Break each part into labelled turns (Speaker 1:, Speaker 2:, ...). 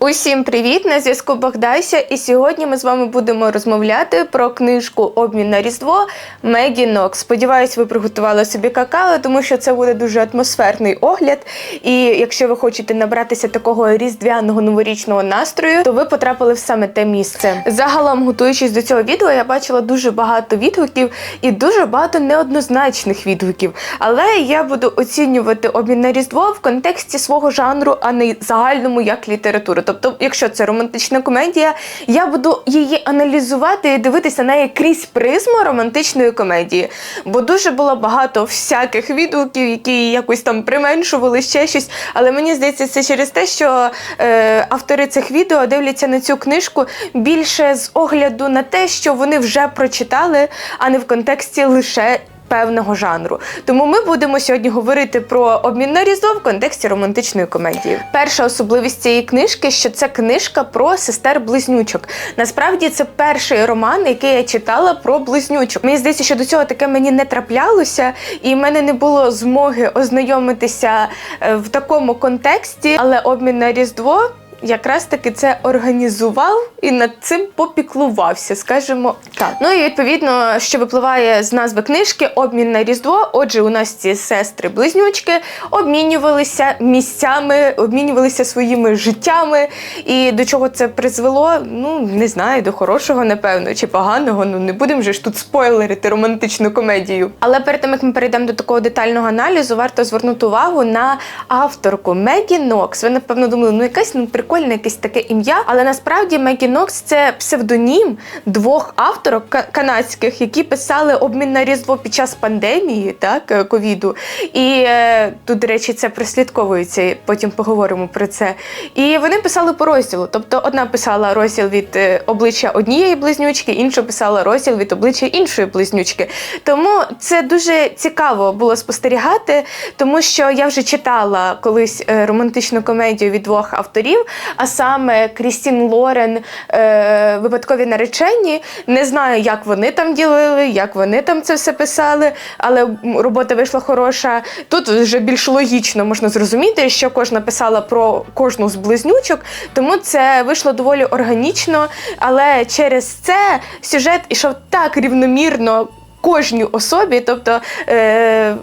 Speaker 1: Усім привіт! На зв'язку Богдайся, і сьогодні ми з вами будемо розмовляти про книжку Обмін на Різдво Мегі Нокс. Сподіваюсь, ви приготували собі какао, тому що це буде дуже атмосферний огляд. І якщо ви хочете набратися такого різдвяного новорічного настрою, то ви потрапили в саме те місце. Загалом, готуючись до цього відео, я бачила дуже багато відгуків і дуже багато неоднозначних відгуків. Але я буду оцінювати обмін на Різдво в контексті свого жанру, а не загальному як літературу. Тобто, якщо це романтична комедія, я буду її аналізувати і дивитися на неї крізь призму романтичної комедії. Бо дуже було багато всяких відгуків, які якось там применшували ще щось. Але мені здається, це через те, що е, автори цих відео дивляться на цю книжку більше з огляду на те, що вони вже прочитали, а не в контексті лише певного жанру. Тому ми будемо сьогодні говорити про обмін на різдво в контексті романтичної комедії. Перша особливість цієї книжки, що це книжка про сестер-близнючок. Насправді це перший роман, який я читала про близнючок. Мені здається, що до цього таке мені не траплялося, і в мене не було змоги ознайомитися е, в такому контексті, але обмін на різдво якраз таки це організував і над цим попіклувався, скажімо так. Ну і відповідно, що випливає з назви книжки Обмін на Різдво. Отже, у нас ці сестри-близнючки обмінювалися місцями, обмінювалися своїми життями. І до чого це призвело? Ну не знаю, до хорошого, напевно, чи поганого. Ну не будемо же ж тут спойлерити романтичну комедію. Але перед тим як ми перейдемо до такого детального аналізу, варто звернути увагу на авторку Мегі Нокс. Ви напевно думали, ну якась ну прикольне якесь таке ім'я, але насправді Мегі Нокс це псевдонім двох авторок канадських, які писали обмін на різдво під час пандемії, так е, ковіду. І е, тут, до речі, це прослідковується. Потім поговоримо про це. І вони писали по розділу. Тобто, одна писала розділ від е, обличчя однієї близнючки, інша писала розділ від обличчя іншої близнючки. Тому це дуже цікаво було спостерігати, тому що я вже читала колись романтичну комедію від двох авторів, а саме Крістін Лорен е, випадкові наречені. Не знаю, як вони там ділили, як вони там це все писали, але робота вийшла хороша. Тут вже більш логічно можна зрозуміти, що кожна писала про кожну з близнючок, тому це вийшло доволі органічно. Але через це сюжет ішов так рівномірно кожній особі, тобто е,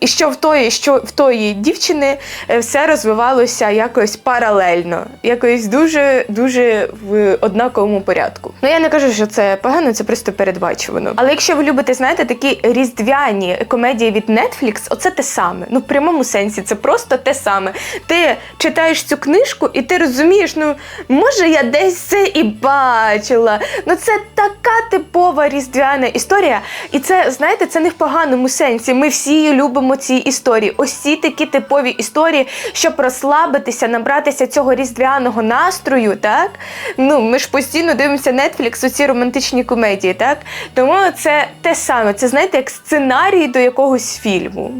Speaker 1: і що в тої, що в тої дівчини е, все розвивалося якось паралельно, якось дуже дуже в однаковому порядку. Ну я не кажу, що це погано, це просто передбачувано. Але якщо ви любите, знаєте, такі різдвяні комедії від Netflix, оце те саме. Ну в прямому сенсі, це просто те саме. Ти читаєш цю книжку, і ти розумієш, ну може я десь це і бачила. Ну це така типова різдвяна історія. І це, знаєте, це не в поганому сенсі. Ми всі любимо ці історії. Ось ці такі типові історії, щоб розслабитися, набратися цього різдвяного настрою, так? Ну, ми ж постійно дивимося Netflix, оці романтичні комедії, так? Тому це те саме. Це знаєте, як сценарій до якогось фільму.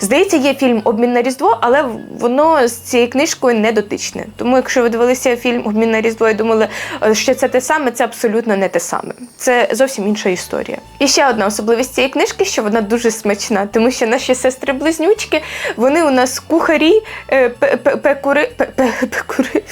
Speaker 1: Здається, є фільм Обмін на Різдво, але воно з цією книжкою не дотичне. Тому, якщо ви дивилися фільм Обмін на Різдво і думали, е, що це те саме, це абсолютно не те саме. Це зовсім інша історія. І ще одна особливість цієї книжки, що вона дуже смачна, тому що наші сестри-близнючки, вони у нас кухарі, е, пе- пе- пекури, пе- пе- пекури.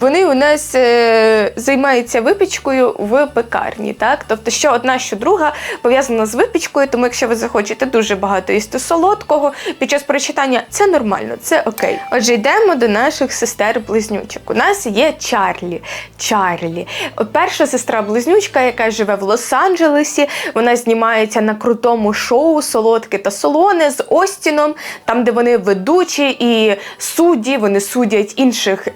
Speaker 1: Вони у нас е, займаються випічкою в пекарні, так? Тобто, що одна, що друга пов'язана з випічкою, тому якщо ви захочете дуже багато їсти солодкого під час прочитання, це нормально, це окей. Отже, йдемо до наших сестер-близнючок. У нас є Чарлі. Чарлі. Перша сестра-близнючка, яка живе в Лос-Анджелесі, вона знімається на крутому шоу Солодке та солоне з Остіном, там, де вони ведучі і судді, вони судять інших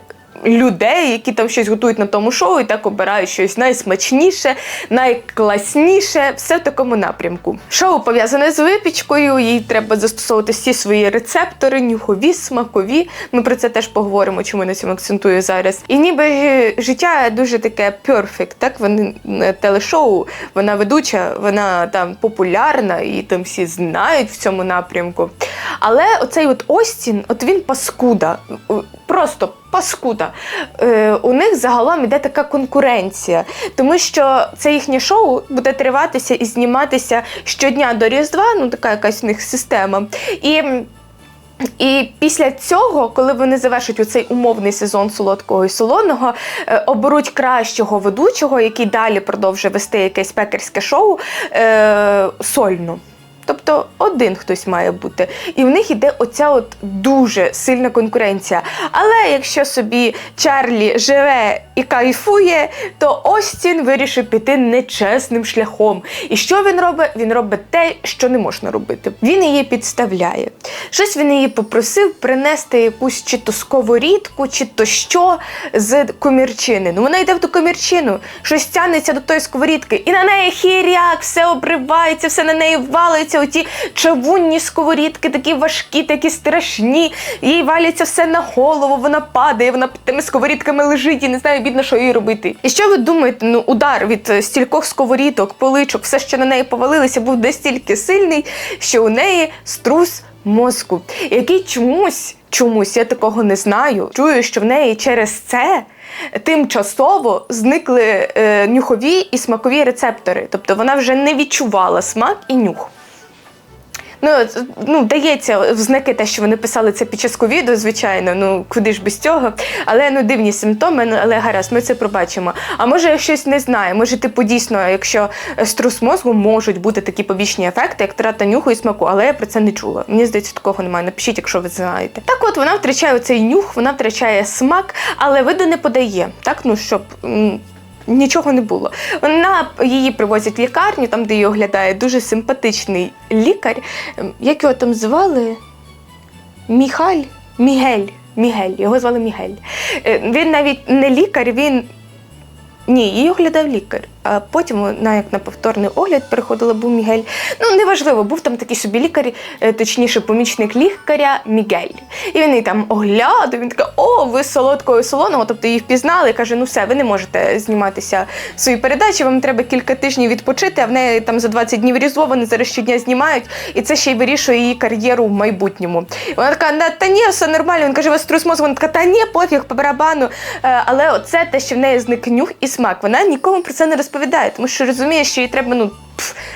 Speaker 1: людей, які там щось готують на тому шоу, і так обирають щось найсмачніше, найкласніше, все в такому напрямку. Шоу пов'язане з випічкою, їй треба застосовувати всі свої рецептори, нюхові, смакові. Ми про це теж поговоримо, чому я на цьому акцентую зараз. І ніби життя дуже таке перфект, так вони е, телешоу, вона ведуча, вона там популярна, і там всі знають в цьому напрямку. Але оцей от Остін, от він паскуда. Просто паскуда. Е, у них загалом іде така конкуренція, тому що це їхнє шоу буде триватися і зніматися щодня до Різдва, ну така якась в них система. І І після цього, коли вони завершать оцей умовний сезон солодкого і солоного, е, оберуть кращого ведучого, який далі продовжує вести якесь пекарське шоу е, сольно. Тобто один хтось має бути. І в них іде оця от дуже сильна конкуренція. Але якщо собі Чарлі живе і кайфує, то Остін вирішив піти нечесним шляхом. І що він робить? Він робить те, що не можна робити. Він її підставляє. Щось він її попросив принести якусь чи то сковорідку, чи то що з комірчини. Ну вона йде в ту комірчину, щось тягнеться до тої сковорідки, і на неї хіряк, все обривається, все на неї валиться. Оті чавунні сковорідки, такі важкі, такі страшні. Їй валяться все на голову, вона падає, вона під тими сковорідками лежить і не знає, бідно, що їй робити. І що ви думаєте? Ну, удар від е, стількох сковорідок, поличок, все, що на неї повалилося, був настільки сильний, що у неї струс мозку, який чомусь, чомусь, я такого не знаю. Чую, що в неї через це. Тимчасово зникли е, нюхові і смакові рецептори, тобто вона вже не відчувала смак і нюх. Ну, ну, дається в знаки те, що вони писали це під час ковіду, звичайно, ну куди ж без цього. Але ну дивні симптоми, ну, але гаразд, ми це пробачимо. А може я щось не знаю. Може, типу, дійсно, якщо е, струс мозку можуть бути такі побічні ефекти, як трата нюху і смаку, але я про це не чула. Мені здається, такого немає. Напишіть, якщо ви знаєте. Так от вона втрачає цей нюх, вона втрачає смак, але виду не подає. Так, ну щоб. Нічого не було. Вона її привозять в лікарню, там, де її оглядає дуже симпатичний лікар. Ем, Як його там звали? Міхаль? Мігель. Мігель. Його звали Мігель. Е, Він навіть не лікар, він. Ні, її оглядав лікар. А потім вона, як на повторний огляд, переходила, був Мігель. Ну, неважливо, був там такий собі лікар, е, точніше, помічник лікаря Мігель. І він її там оглядав, він такий, о, ви і солоного, тобто її впізнали, каже, ну все, ви не можете зніматися в своїй передачі, вам треба кілька тижнів відпочити, а в неї там за 20 днів різдво, вони зараз щодня знімають, і це ще й вирішує її кар'єру в майбутньому. І вона така, «Да, та ні, все нормально. Він каже, вас струс мозку. Вона така, та ні, пофіг, по барабану. Е, Але оце те, що в неї зник нюх і смак. Вона нікому про це не розповідає, тому що розуміє, що їй треба ну.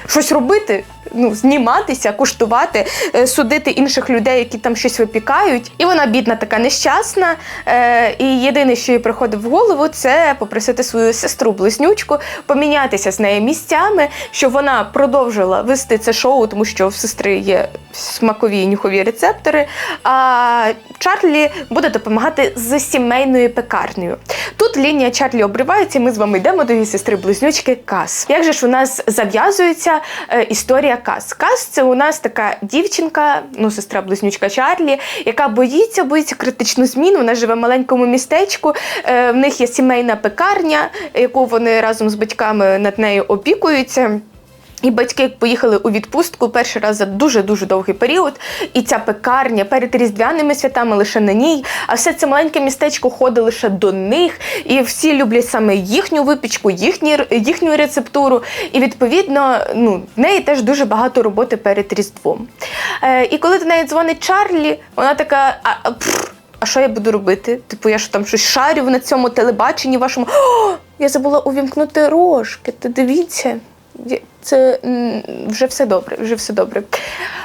Speaker 1: Щось робити, ну зніматися, куштувати, е, судити інших людей, які там щось випікають. І вона бідна, така нещасна. Е, і єдине, що їй приходить в голову, це попросити свою сестру близнючку помінятися з нею місцями, щоб вона продовжила вести це шоу, тому що в сестри є смакові і нюхові рецептори. А Чарлі буде допомагати з сімейною пекарнею. Тут лінія Чарлі обривається, і ми з вами йдемо до її сестри близнючки Кас. Як же ж у нас зав'язується е, історія Кас? Кас це у нас така дівчинка, ну сестра близнючка Чарлі, яка боїться, боїться критичну зміну. Вона живе в маленькому містечку. Е, в них є сімейна пекарня, яку вони разом з батьками над нею опікуються. І батьки поїхали у відпустку перший раз за дуже дуже довгий період. І ця пекарня перед різдвяними святами лише на ній. А все це маленьке містечко ходить лише до них. І всі люблять саме їхню випічку, їхні, їхню рецептуру. І відповідно, ну, в неї теж дуже багато роботи перед Різдвом. Е, і коли до неї дзвонить Чарлі, вона така. А, а, що я буду робити? Типу, я ж там щось шарю на цьому телебаченні вашому. О, я забула увімкнути рожки. Ти дивіться. Це вже все добре, вже все добре.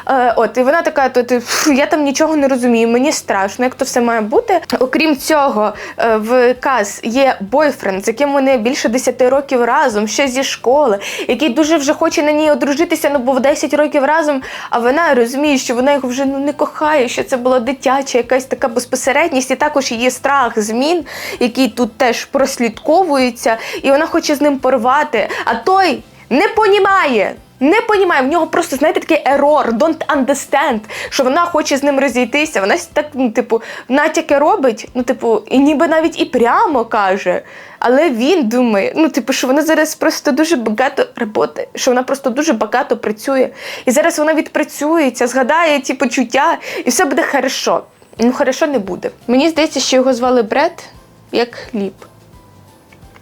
Speaker 1: Е, от, і вона така, то, ти, я там нічого не розумію, мені страшно, як то все має бути. Окрім цього, е, в Каз є бойфренд, з яким вони більше 10 років разом, ще зі школи, який дуже вже хоче на ній одружитися, ну бо в 10 років разом, а вона розуміє, що вона його вже ну, не кохає, що це була дитяча якась така безпосередність, і також її страх змін, який тут теж прослідковується, і вона хоче з ним порвати. А той не понімає. Не понімає, в нього просто, знаєте, такий ерор, don't understand, що вона хоче з ним розійтися. Вона так, ну, типу, натяки робить, ну, типу, і ніби навіть і прямо каже. Але він думає, ну, типу, що вона зараз просто дуже багато роботи, що вона просто дуже багато працює. І зараз вона відпрацюється, згадає ті почуття, і все буде хорошо. Ну, хорошо не буде. Мені здається, що його звали Бред, як хліб.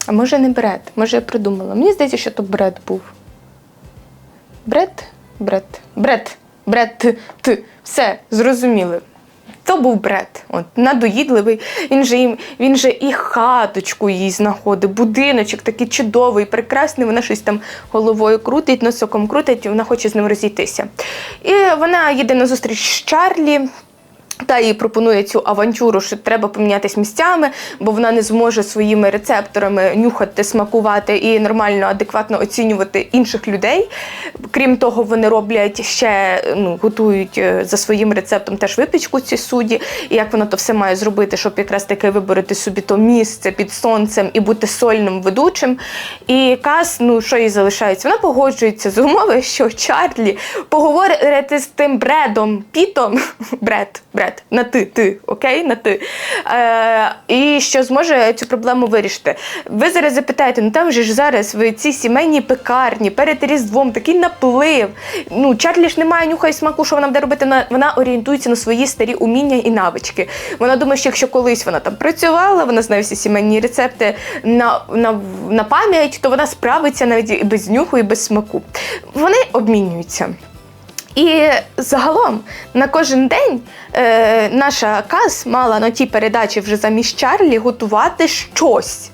Speaker 1: А може не бред, може я придумала. Мені здається, що то бред був. Бред? Бред. Бред. Бред. Т. Все, зрозуміли. То був бред. От, надоїдливий. Він же, їм, він же і хаточку їй знаходить, будиночок такий чудовий, прекрасний. Вона щось там головою крутить, носоком крутить, вона хоче з ним розійтися. І вона їде на зустріч з Чарлі. Та їй пропонує цю авантюру, що треба помінятися місцями, бо вона не зможе своїми рецепторами нюхати, смакувати і нормально, адекватно оцінювати інших людей. Крім того, вони роблять ще ну, готують е, за своїм рецептом теж випічку ці судді, і як вона то все має зробити, щоб якраз таки виборити собі то місце під сонцем і бути сольним ведучим. І Кас, ну що їй залишається? Вона погоджується з умови, що Чарлі поговорити з тим бредом, пітом, бред, бред, на ти, ти, окей, на ти. Е, і що зможе цю проблему вирішити. Ви зараз запитаєте, ну там же ж зараз в цій сімейній пекарні перед Різдвом такий наплив. Ну, Чарлі ж не має нюха і смаку, що вона буде робити. Вона, вона орієнтується на свої старі уміння і навички. Вона думає, що якщо колись вона там працювала, вона знає всі сімейні рецепти на, на, на пам'ять, то вона справиться навіть і без нюху і без смаку. Вони обмінюються. І загалом на кожен день е, наша Каз мала на тій передачі вже замість Чарлі готувати щось,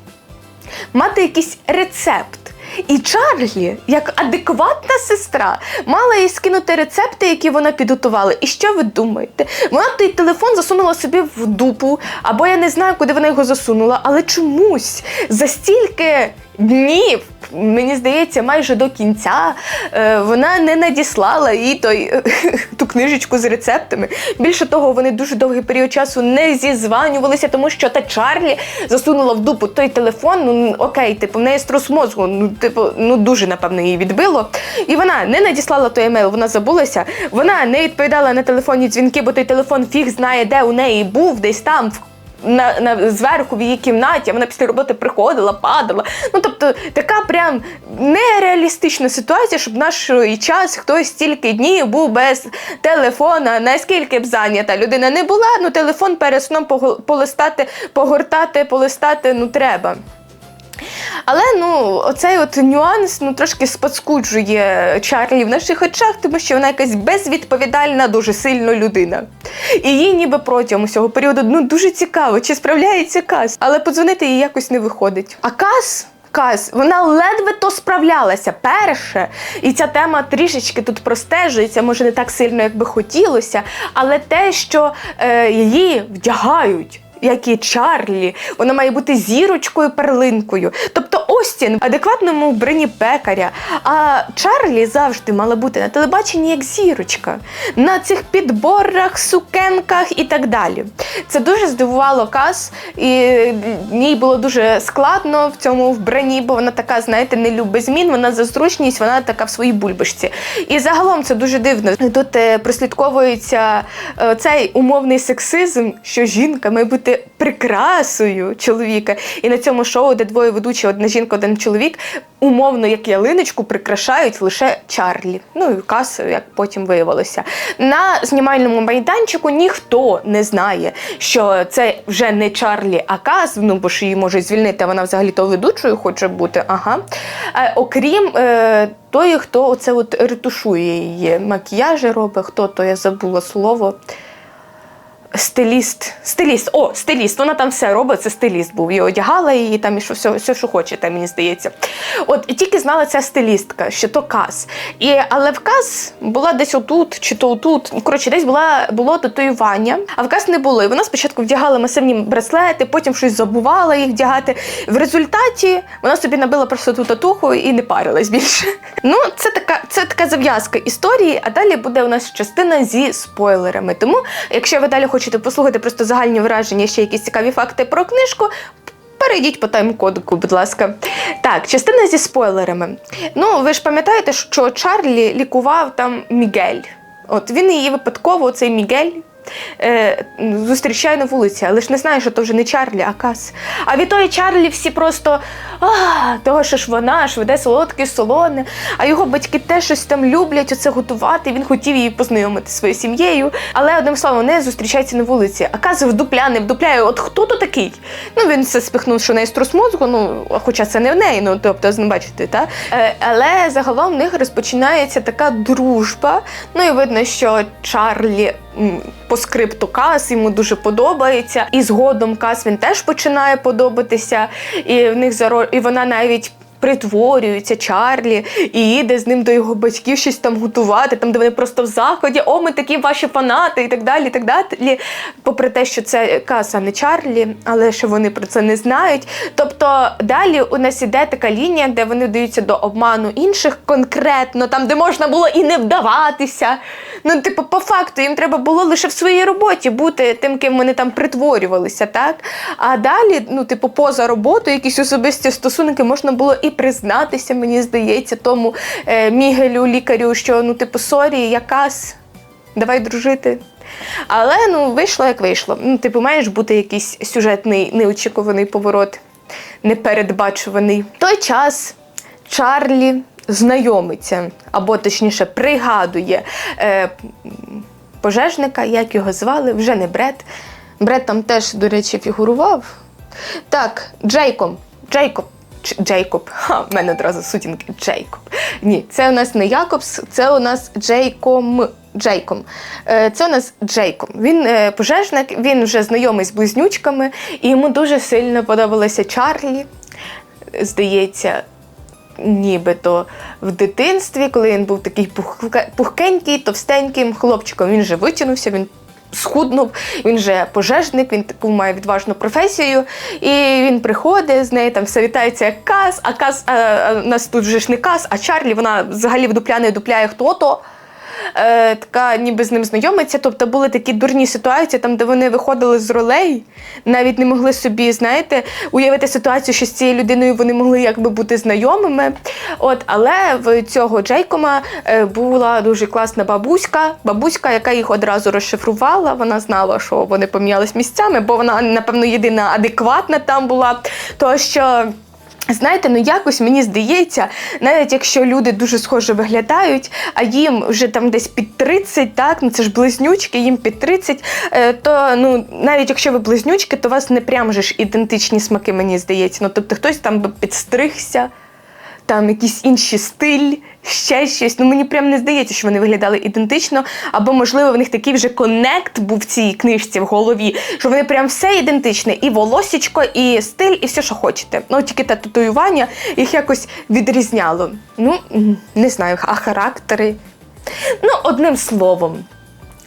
Speaker 1: мати якийсь рецепт. І Чарлі, як адекватна сестра, мала їй скинути рецепти, які вона підготувала. І що ви думаєте? Вона той телефон засунула собі в дупу, або я не знаю, куди вона його засунула, але чомусь за стільки днів, мені здається, майже до кінця е, вона не надіслала їй той, ту книжечку з рецептами. Більше того, вони дуже довгий період часу не зізванювалися, тому що та Чарлі засунула в дупу той телефон. Ну окей, типу, в неї струс мозку, ну типу, ну дуже напевно її відбило. І вона не надіслала той емейл, вона забулася. Вона не відповідала на телефонні дзвінки, бо той телефон фіг знає, де у неї був, десь там. в на, на зверху в її кімнаті, а вона після роботи приходила, падала. Ну тобто така прям нереалістична ситуація, щоб наш час хтось стільки днів був без телефона, наскільки б зайнята людина не була, ну телефон перед сном полистати, погортати, полистати ну треба. Але ну, оцей от нюанс ну, трошки споскуджує Чарлі в наших очах, тому що вона якась безвідповідальна, дуже сильно людина. І їй ніби протягом усього періоду ну, дуже цікаво, чи справляється Кас. Але подзвонити їй якось не виходить. А Кас. Каз, вона ледве то справлялася перше, і ця тема трішечки тут простежується, може не так сильно, як би хотілося, але те, що е, її вдягають як і Чарлі. Вона має бути зірочкою перлинкою. Тобто Остін адекватному вбранні пекаря. А Чарлі завжди мала бути на телебаченні як зірочка, на цих підборах, сукенках і так далі. Це дуже здивувало Кас, і їй було дуже складно в цьому вбранні, бо вона така, знаєте, не любить змін, вона за зручність, вона така в своїй бульбашці. І загалом це дуже дивно. Тут е, прослідковується е, цей умовний сексизм, що жінка має бути прикрасою чоловіка. І на цьому шоу, де двоє ведучі, одна жінка, один чоловік, умовно, як ялиночку, прикрашають лише Чарлі. Ну і Кас, як потім виявилося. На знімальному майданчику ніхто не знає, що це вже не Чарлі, а Кас, ну бо ж її можуть звільнити, вона взагалі то ведучою хоче бути. Ага. Е, окрім. Е, той, хто оце от ретушує її, макіяжі робить, хто то я забула слово. Стиліст, стиліст, о, стиліст, вона там все робить, це стиліст був. І одягала її там і що все, все, що хоче, там, мені здається. От тільки знала ця стилістка, що то каз. І, але в каз була десь отут, чи то отут. Коротше, десь була, було татуювання, а в каз не було. І вона спочатку вдягала масивні браслети, потім щось забувала їх вдягати. В результаті вона собі набила просто ту татуху і не парилась більше. Ну, це така, це така зав'язка історії, а далі буде у нас частина зі спойлерами. Тому, якщо ви далі хочете послухати просто загальні враження, ще якісь цікаві факти про книжку. Перейдіть по тайм-кодику, будь ласка. Так, частина зі спойлерами. Ну, ви ж пам'ятаєте, що Чарлі лікував там Мігель. От він її випадково, цей Мігель. Е, зустрічає на вулиці, але ж не знає, що то вже не Чарлі, а Кас. А від тої Чарлі всі просто а, того, що ж вона ж веде солодке, солоне, а його батьки теж щось там люблять оце готувати. Він хотів її познайомити зі своєю сім'єю, але одним словом, не зустрічається на вулиці. А Каз вдупляне, вдупляє, от хто то такий? Ну він все спихнув, що неї струс мозку, ну хоча це не в неї, ну тобто, ну, бачите, та? Е, але загалом в них розпочинається така дружба. Ну і видно, що Чарлі по скрипту Кас йому дуже подобається. І згодом Кас він теж починає подобатися. І в них і вона навіть притворюється Чарлі і їде з ним до його батьків щось там готувати, там де вони просто в заході, о, ми такі ваші фанати і так далі. і так далі. Попри те, що це Кас, а не Чарлі, але що вони про це не знають. Тобто далі у нас іде така лінія, де вони вдаються до обману інших конкретно, там, де можна було і не вдаватися. Ну, типу, по факту їм треба було лише в своїй роботі бути тим, ким вони там притворювалися, так? А далі, ну, типу, поза роботою, якісь особисті стосунки можна було і признатися, мені здається, тому е, Мігелю, лікарю, що ну, типу, сорі, якась, давай дружити. Але ну, вийшло як вийшло. Ну, типу, маєш бути якийсь сюжетний неочікуваний поворот, непередбачуваний. В той час Чарлі знайомиться, або точніше пригадує е, пожежника, як його звали, вже не Бред. Бред там теж, до речі, фігурував. Так, Джейком. Джейкоб. Джейкоб. Ха, в мене одразу сутінки. Джейкоб. Ні, це у нас не Якобс, це у нас Джейком. Джейком. Е, Це у нас Джейком. Він е, пожежник, він вже знайомий з близнючками, і йому дуже сильно подобалося Чарлі. Здається, нібито в дитинстві, коли він був такий пухке- пухкенький, товстеньким хлопчиком. Він же витягнувся, він схуднув, він же пожежник, він таку має відважну професію. І він приходить з нею, там все вітається як каз, а каз, а, а, у нас тут вже ж не каз, а Чарлі, вона взагалі вдупляне дупляє хто то. Е, така ніби з ним знайомиться. Тобто були такі дурні ситуації, там, де вони виходили з ролей, навіть не могли собі, знаєте, уявити ситуацію, що з цією людиною вони могли якби бути знайомими. От, але в цього Джейкома е, була дуже класна бабуська, бабуська, яка їх одразу розшифрувала. Вона знала, що вони помінялись місцями, бо вона, напевно, єдина адекватна там була. То що. Знаєте, ну якось мені здається, навіть якщо люди дуже схоже виглядають, а їм вже там десь під 30, так, ну це ж близнючки, їм під 30, е, то ну навіть якщо ви близнючки, то у вас не прям же ж ідентичні смаки, мені здається. Ну тобто хтось там би підстригся, там якийсь інший стиль, ще щось. Ну мені прям не здається, що вони виглядали ідентично, або можливо в них такий вже коннект був в цій книжці в голові, що вони прям все ідентичне, і волосічко, і стиль, і все, що хочете. Ну тільки те татуювання їх якось відрізняло. Ну не знаю, а характери. Ну, одним словом.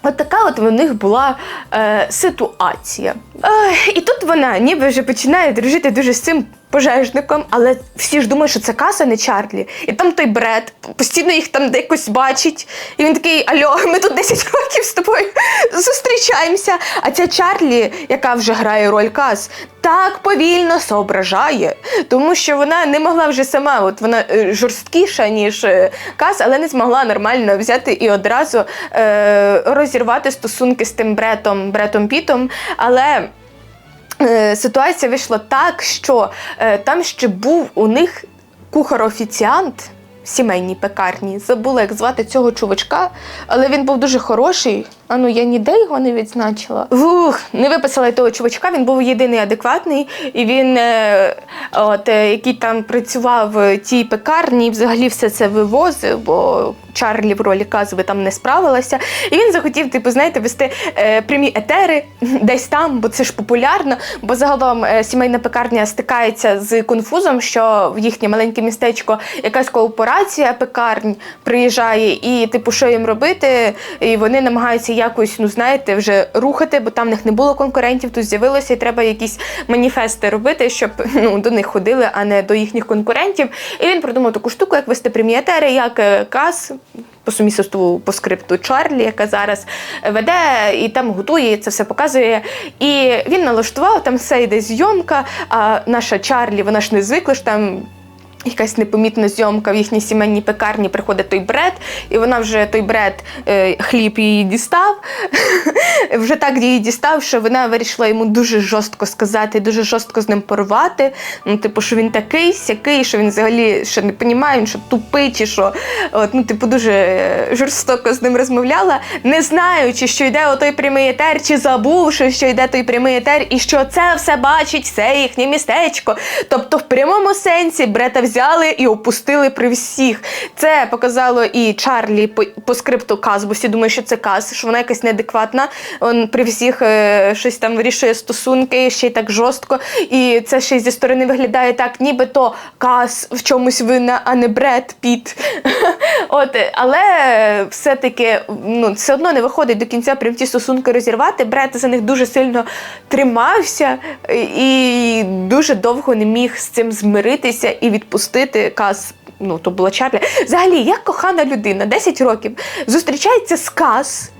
Speaker 1: От така от в них була е, ситуація. Е, і тут вона ніби вже починає дружити дуже з цим пожежником, але всі ж думають, що це каса, не Чарлі. І там той бред постійно їх там якось бачить. І він такий: Альо, ми тут 10 років з тобою зустрічаємося. А ця Чарлі, яка вже грає роль Кас, так повільно соображає, тому що вона не могла вже сама, от вона е, жорсткіша, ніж е, Кас, але не змогла нормально взяти і одразу е, розірвати стосунки з тим бретом, бретом Пітом. Але ситуація вийшла так, що е, там ще був у них кухар-офіціант в сімейній пекарні. Забула, як звати цього чувачка, але він був дуже хороший. А ну я ніде його не відзначила. Ух, не виписала того чувачка. Він був єдиний адекватний, і він, е, от, е, який там працював в тій пекарні, і взагалі все це вивозив, бо Чарлі в ролі казви там не справилася. І він захотів, типу, знаєте, вести е, прямі етери десь там, бо це ж популярно. Бо загалом е, сімейна пекарня стикається з конфузом, що в їхнє маленьке містечко якась корпорація пекарень приїжджає, і, типу, що їм робити? І вони намагаються якось, ну знаєте, вже рухати, бо там в них не було конкурентів, тут з'явилося, і треба якісь маніфести робити, щоб ну, до них ходили, а не до їхніх конкурентів. І він придумав таку штуку, як вести прямі етери, як е, кас. По сумісництву по скрипту Чарлі, яка зараз веде і там готує, і це все показує. І він налаштував, там все йде зйомка. А наша Чарлі, вона ж не звикла ж там. Якась непомітна зйомка в їхній сімейній пекарні приходить той бред, і вона вже той бред е, хліб її дістав. вже так її дістав, що вона вирішила йому дуже жорстко сказати, дуже жорстко з ним порвати. Ну, типу, що він такий, сякий, що він взагалі ще не розуміє, він що тупий, чи що. От, ну, типу, дуже е, жорстоко з ним розмовляла, не знаючи, що йде отой прямий етер, чи забувши, що йде той прямий етер, і що це все бачить, це їхнє містечко. Тобто, в прямому сенсі Брета взяв взяли і опустили при всіх. Це показало і Чарлі по, по скрипту Каз, бо всі думають, що це Каз, що вона якась неадекватна. Он при всіх е, щось там вирішує стосунки, ще й так жорстко. І це ще й зі сторони виглядає так, нібито Каз в чомусь винна, а не Бред Піт. От, але все-таки ну, все одно не виходить до кінця прям ті стосунки розірвати. Бред за них дуже сильно тримався і дуже довго не міг з цим змиритися і відпустити Каз. Ну, то була Чарлі. Взагалі, як кохана людина, 10 років, зустрічається з Каз.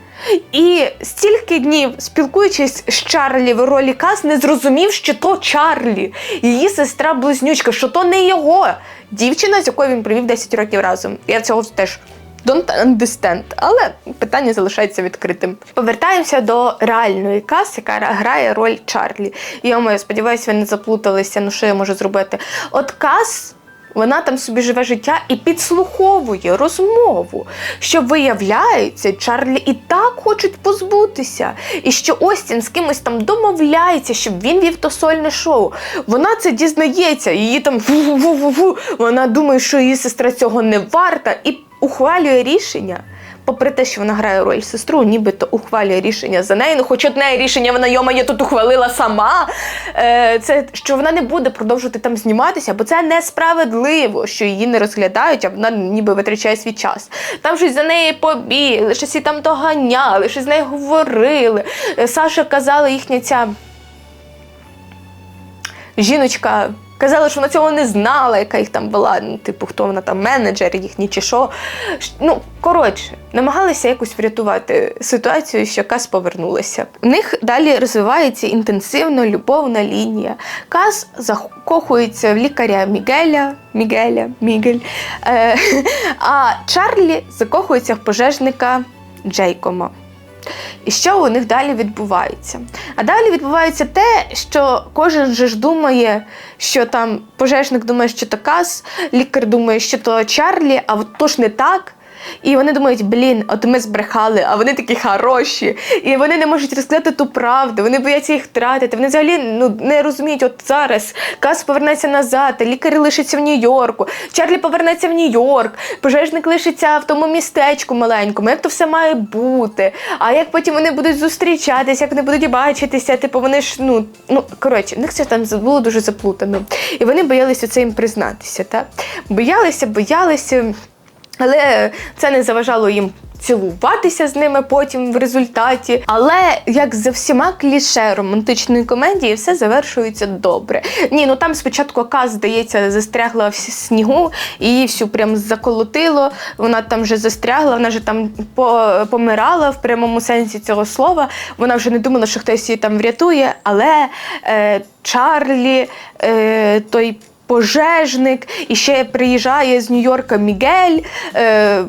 Speaker 1: І стільки днів, спілкуючись з Чарлі в ролі Каз, не зрозумів, що то Чарлі, її сестра-близнючка, що то не його дівчина, з якою він провів 10 років разом. Я цього теж don't understand, але питання залишається відкритим. Повертаємося до реальної Каз, яка грає роль Чарлі. Йому, я сподіваюся, ви не заплуталися, ну що я можу зробити. От Каз. Вона там собі живе життя і підслуховує розмову, що виявляється, Чарлі і так хочуть позбутися, і що Остін з кимось там домовляється, щоб він вів то сольне шоу. Вона це дізнається, її там фу-фу-фу-фу. Вона думає, що її сестра цього не варта, і ухвалює рішення. Попри те, що вона грає роль сестру, нібито ухвалює рішення за нею. Ну, хоч одне рішення вона йомає тут ухвалила сама. Е, Це що вона не буде продовжувати там зніматися, бо це несправедливо, що її не розглядають, а вона ніби витрачає свій час. Там щось за неї побігли, щось її там доганяли, щось з нею говорили. Е, Саша казала їхня ця жіночка. Казала, що вона цього не знала, яка їх там була, ну, типу, хто вона там, менеджер їхній чи що. Ну, коротше, намагалися якось врятувати ситуацію, що Каз повернулася. У них далі розвивається інтенсивно любовна лінія. Каз закохується в лікаря Мігеля, Мігеля, Мігель, е, а Чарлі закохується в пожежника Джейкома. І що у них далі відбувається? А далі відбувається те, що кожен же ж думає, що там пожежник думає, що то Каз, лікар думає, що то Чарлі, а от то ж не так. І вони думають, блін, от ми збрехали, а вони такі хороші. І вони не можуть розказати ту правду, вони бояться їх втратити. Вони взагалі ну, не розуміють, от зараз Каз повернеться назад, лікар лишиться в Нью-Йорку, Чарлі повернеться в Нью-Йорк, пожежник лишиться в тому містечку маленькому. Як то все має бути? А як потім вони будуть зустрічатися, як вони будуть бачитися? Типу, вони ж ну ну коротше, в них це там було дуже заплутано. І вони боялися це їм признатися. Так? Боялися, боялися. Але це не заважало їм цілуватися з ними потім в результаті. Але як за всіма кліше романтичної комедії, все завершується добре. Ні, ну там спочатку Каз, здається, застрягла в снігу її всю прям заколотило. Вона там вже застрягла, вона вже там помирала в прямому сенсі цього слова. Вона вже не думала, що хтось її там врятує. Але е, Чарлі, е, той пожежник, і ще приїжджає з Нью-Йорка Мігель, е,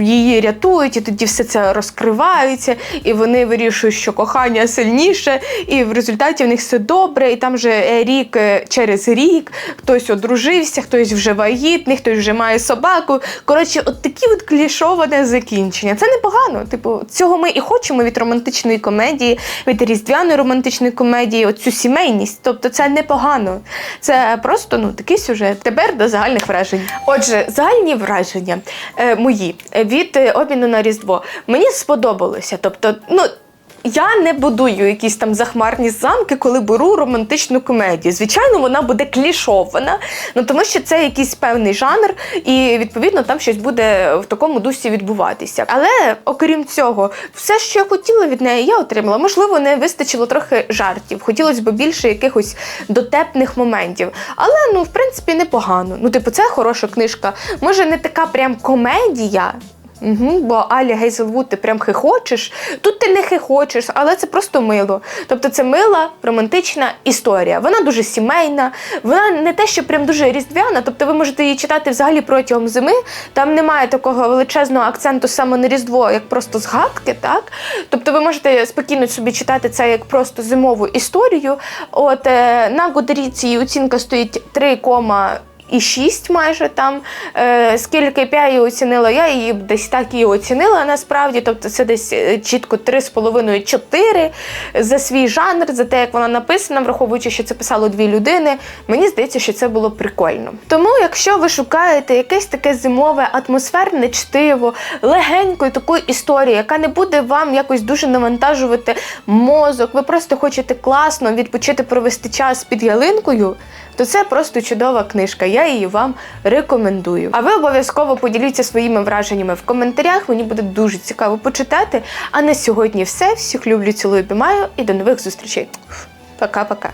Speaker 1: її рятують, і тоді все це розкривається, і вони вирішують, що кохання сильніше, і в результаті в них все добре, і там вже е, рік е, через рік хтось одружився, хтось вже вагітний, хтось вже має собаку. Коротше, от такі от клішоване закінчення. Це непогано. Типу, цього ми і хочемо від романтичної комедії, від різдвяної романтичної комедії, оцю сімейність. Тобто це непогано. Це просто ну такий сюжет. Тепер до загальних вражень. Отже, загальні враження е, мої е, від е, обміну на Різдво. Мені сподобалося. Тобто, ну. Я не будую якісь там захмарні замки, коли беру романтичну комедію. Звичайно, вона буде клішована, ну тому що це якийсь певний жанр, і відповідно там щось буде в такому дусі відбуватися. Але окрім цього, все, що я хотіла від неї, я отримала. Можливо, не вистачило трохи жартів. Хотілося б більше якихось дотепних моментів. Але ну, в принципі, непогано. Ну, типу, це хороша книжка. Може, не така прям комедія. Угу, бо Алі Гейзелвуд ти прям хихочеш. Тут ти не хихочеш, але це просто мило. Тобто це мила, романтична історія. Вона дуже сімейна, вона не те, що прям дуже різдвяна. Тобто ви можете її читати взагалі протягом зими. Там немає такого величезного акценту саме на Різдво, як просто згадки, так? Тобто ви можете спокійно собі читати це як просто зимову історію. От е, на її оцінка стоїть 3, 6,6 майже там. Е, скільки б я її оцінила, я її десь так і оцінила насправді. Тобто це десь е, чітко 3,5-4 за свій жанр, за те, як вона написана, враховуючи, що це писало дві людини. Мені здається, що це було прикольно. Тому, якщо ви шукаєте якесь таке зимове атмосферне чтиво, легенької такої історії, яка не буде вам якось дуже навантажувати мозок, ви просто хочете класно відпочити провести час під ялинкою, то це просто чудова книжка. Я її вам рекомендую. А ви обов'язково поділіться своїми враженнями в коментарях. Мені буде дуже цікаво почитати. А на сьогодні все. Всіх люблю, цілую, обіймаю і до нових зустрічей. Пока-пока.